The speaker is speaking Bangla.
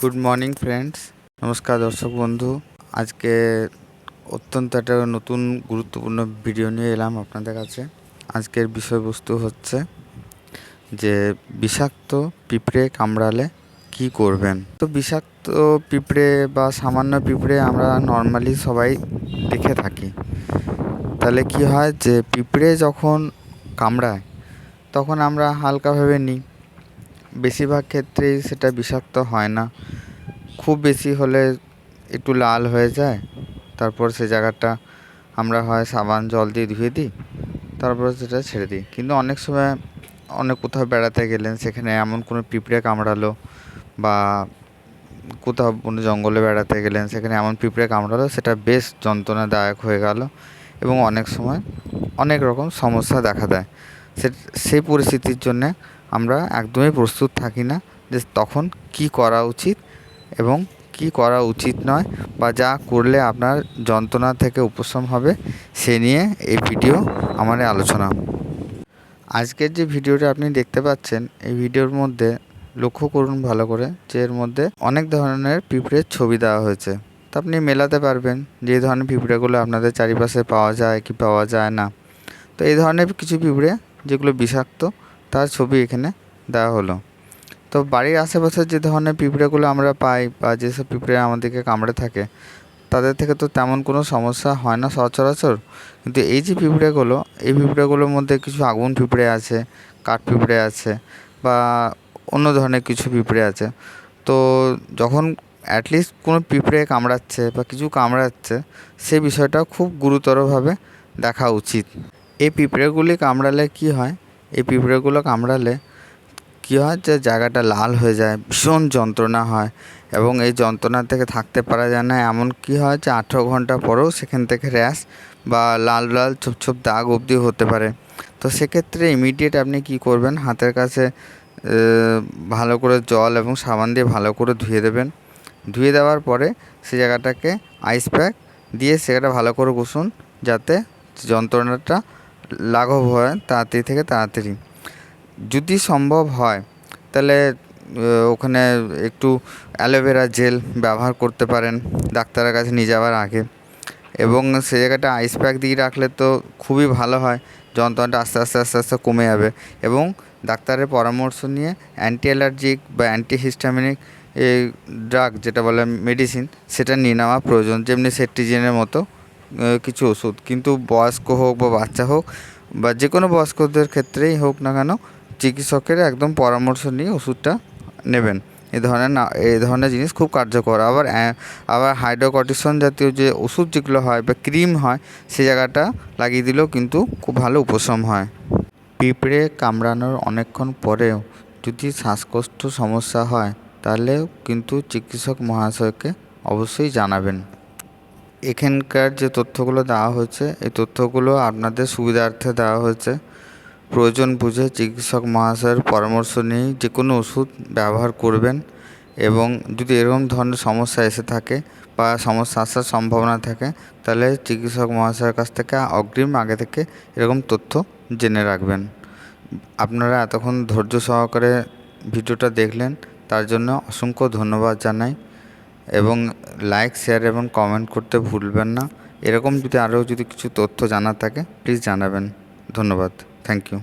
গুড মর্নিং ফ্রেন্ডস নমস্কার, দর্শক বন্ধু। আজকে অত্যন্ত একটা নতুন গুরুত্বপূর্ণ ভিডিও নিয়ে এলাম আপনাদের কাছে। আজকের বিষয়বস্তু হচ্ছে যে, বিষাক্ত পিঁপড়ে কামড়ালে কি করবেন? তো বিষাক্ত পিঁপড়ে বা সামান্য পিঁপড়ে আমরা নর্মালি সবাই দেখে থাকি। তাহলে কি হয় যে, পিঁপড়ে যখন কামড়ায়, তখন আমরা হালকাভাবে নিই। বেশিরভাগ ক্ষেত্রেই সেটা বিষাক্ত হয় না। খুব বেশি হলে একটু লাল হয়ে যায়। তারপর সে জায়গাটা আমরা হয় সাবান, জল দিয়ে ধুয়ে দিই। তারপর সেটা ছেড়ে দিই। কিন্তু অনেক সময় অনেক কোথাও বেড়াতে গেলেন, সেখানে এমন কোনো পিঁপড়ে কামড়ালো বা কোথাও কোনো জঙ্গলে বেড়াতে গেলেন, সেখানে এমন পিঁপড়ে কামড়ালো, সেটা বেশ যন্ত্রণাদায়ক হয়ে গেল এবং অনেক সময় অনেক রকম সমস্যা দেখা দেয়। সে সেই পরিস্থিতির জন্যে আমরা একদমই প্রস্তুত থাকি না যে তখন কি করা উচিত এবং কি করা উচিত নয় বা যা করলে আপনার যন্ত্রণা থেকে উপশম হবে সে নিয়ে এই ভিডিও আমার আলোচনা। আজকের যে ভিডিওটা আপনি দেখতে পাচ্ছেন, এই ভিডিওর মধ্যে লক্ষ্য করুন ভালো করে যে এর মধ্যে অনেক ধরনের পিঁপড়ের ছবি দেওয়া হয়েছে। তা আপনি মেলাতে পারবেন যে ধরনের পিঁপড়েগুলো আপনাদের চারিপাশে পাওয়া যায় কি পাওয়া যায় না। তো এই ধরনের কিছু পিঁপড়ে যেগুলো বিষাক্ত, তার ছবি এখানে দেওয়া হলো। তো বাড়ির আশেপাশে যে ধরনের পিঁপড়েগুলো আমরা পাই বা যেসব পিঁপড়ে আমাদেরকে কামড়ে থাকে, তাদের থেকে তো তেমন কোনো সমস্যা হয় না সচরাচর। কিন্তু এই যে পিঁপড়েগুলো, এই পিঁপড়েগুলোর মধ্যে কিছু আগুন পিঁপড়ে আছে, কাঠ পিঁপড়ে আছে বা অন্য ধরনের কিছু পিঁপড়ে আছে। তো যখন অ্যাটলিস্ট কোনো পিঁপড়ে কামড়াচ্ছে বা কিছু কামড়াচ্ছে সেই বিষয়টা খুব গুরুতরভাবে দেখা উচিত। এই পিঁপড়েগুলি কামড়ালে কি হয়? এই পিঁপড়েগুলো কামড়ালে কী হয় যে জায়গাটা লাল হয়ে যায়, ভীষণ যন্ত্রণা হয় এবং এই যন্ত্রণা থেকে থাকতে পারা যায় না। এমন কি হয় যে আঠেরো ঘণ্টা পরেও সেখান থেকে র্যাশ বা লাল লাল ছোপ ছোপ দাগ অবধি হতে পারে। তো সেক্ষেত্রে ইমিডিয়েট আপনি কি করবেন? হাতের কাছে ভালো করে জল এবং সাবান দিয়ে ভালো করে ধুয়ে দেবেন। ধুয়ে দেওয়ার পরে সে জায়গাটাকে আইস প্যাক দিয়ে সেটা ভালো করে ঘষুন যাতে যন্ত্রণাটা লাঘব হয় তাড়াতাড়ি থেকে তাড়াতাড়ি। যদি সম্ভব হয়, তাহলে ওখানে একটু অ্যালোভেরা জেল ব্যবহার করতে পারেন ডাক্তারের কাছে নিয়ে যাওয়ার আগে। এবং সে জায়গাটা আইস প্যাক দিয়ে রাখলে তো খুবই ভালো হয়, যন্ত্রণাটা আস্তে আস্তে আস্তে আস্তে কমে যাবে। এবং ডাক্তারের পরামর্শ নিয়ে অ্যান্টি অ্যালার্জিক বা অ্যান্টি হিস্টামিনিক এই ড্রাগ যেটা বলে মেডিসিন সেটা নিয়ে নেওয়া প্রয়োজন, যেমনি সেট্রিজিনের মতো। কিছু ওষুধ। কিন্তু বয়স্ক হোক বা বাচ্চা হোক বা যে কোনো বয়স্কদের ক্ষেত্রেই হোক না কেন, চিকিৎসকের একদম পরামর্শ নিয়ে ওষুধটা নেবেন। এ ধরনের না এই ধরনের জিনিস খুব কার্যকর। আবার আবার হাইড্রোকর্টিসন জাতীয় যে ওষুধ যেগুলো হয় বা ক্রিম হয়, সে জায়গাটা লাগিয়ে দিলেও কিন্তু খুব ভালো উপশম হয়। পিঁপড়ে কামড়ানোর অনেকক্ষণ পরেও যদি শ্বাসকষ্ট সমস্যা হয় তাহলে কিন্তু চিকিৎসক মহাশয়কে অবশ্যই জানাবেন। এখানকার যে তথ্যগুলো দেওয়া হয়েছে, এই তথ্যগুলো আপনাদের সুবিধার্থে দেওয়া হয়েছে। প্রয়োজন বুঝে চিকিৎসক মহাশয়ের পরামর্শ নিয়েই যে কোনো ওষুধ ব্যবহার করবেন এবং যদি এরকম ধরনের সমস্যা এসে থাকে বা সমস্যা আসার সম্ভাবনা থাকে, তাহলে চিকিৎসক মহাশয়ের কাছ থেকে অগ্রিম আগে থেকে এরকম তথ্য জেনে রাখবেন। আপনারা এতক্ষণ ধৈর্য সহকারে ভিডিওটা দেখলেন, তার জন্য অসংখ্য ধন্যবাদ জানাই। এবং লাইক শেয়ার এবং কমেন্ট করতে ভুলবেন না। এরকম যদি আরও যদি কিছু তথ্য জানার থাকে প্লিজ জানাবেন। ধন্যবাদ। Thank you